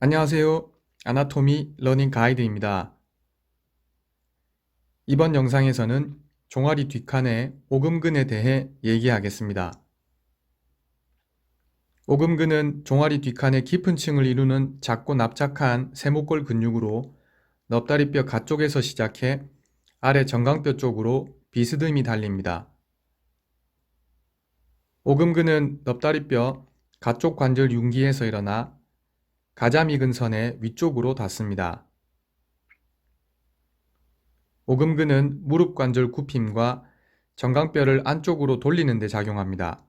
안녕하세요. 아나토미 러닝 가이드입니다. 이번 영상에서는 종아리 뒷칸의 오금근에 대해 얘기하겠습니다. 오금근은 종아리 뒷칸의 깊은 층을 이루는 작고 납작한 세모골 근육으로 넙다리뼈 가쪽에서 시작해 아래 정강뼈 쪽으로 비스듬히 달립니다. 오금근은 넙다리뼈 가쪽 관절 융기에서 일어나 가자미 근선의 위쪽으로 닿습니다. 오금근은 무릎 관절 굽힘과 정강뼈를 안쪽으로 돌리는 데 작용합니다.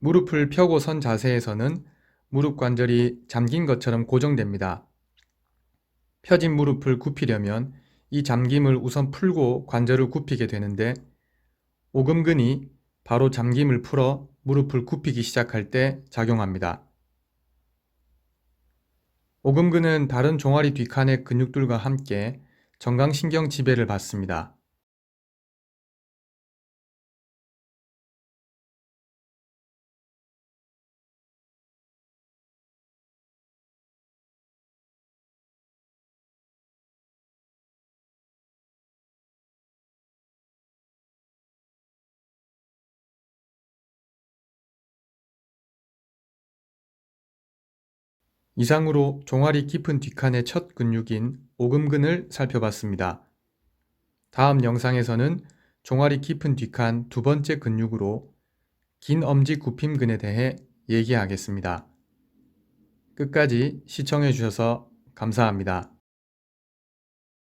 무릎을 펴고 선 자세에서는 무릎 관절이 잠긴 것처럼 고정됩니다. 펴진 무릎을 굽히려면 이 잠김을 우선 풀고 관절을 굽히게 되는데 오금근이 바로 잠김을 풀어 무릎을 굽히기 시작할 때 작용합니다. 오금근은 다른 종아리 뒷칸의 근육들과 함께 정강신경 지배를 받습니다. 이상으로 종아리 깊은 뒷칸의 첫 근육인 오금근을 살펴봤습니다. 다음 영상에서는 종아리 깊은 뒷칸 두 번째 근육으로 긴 엄지 굽힘근에 대해 얘기하겠습니다. 끝까지 시청해 주셔서 감사합니다.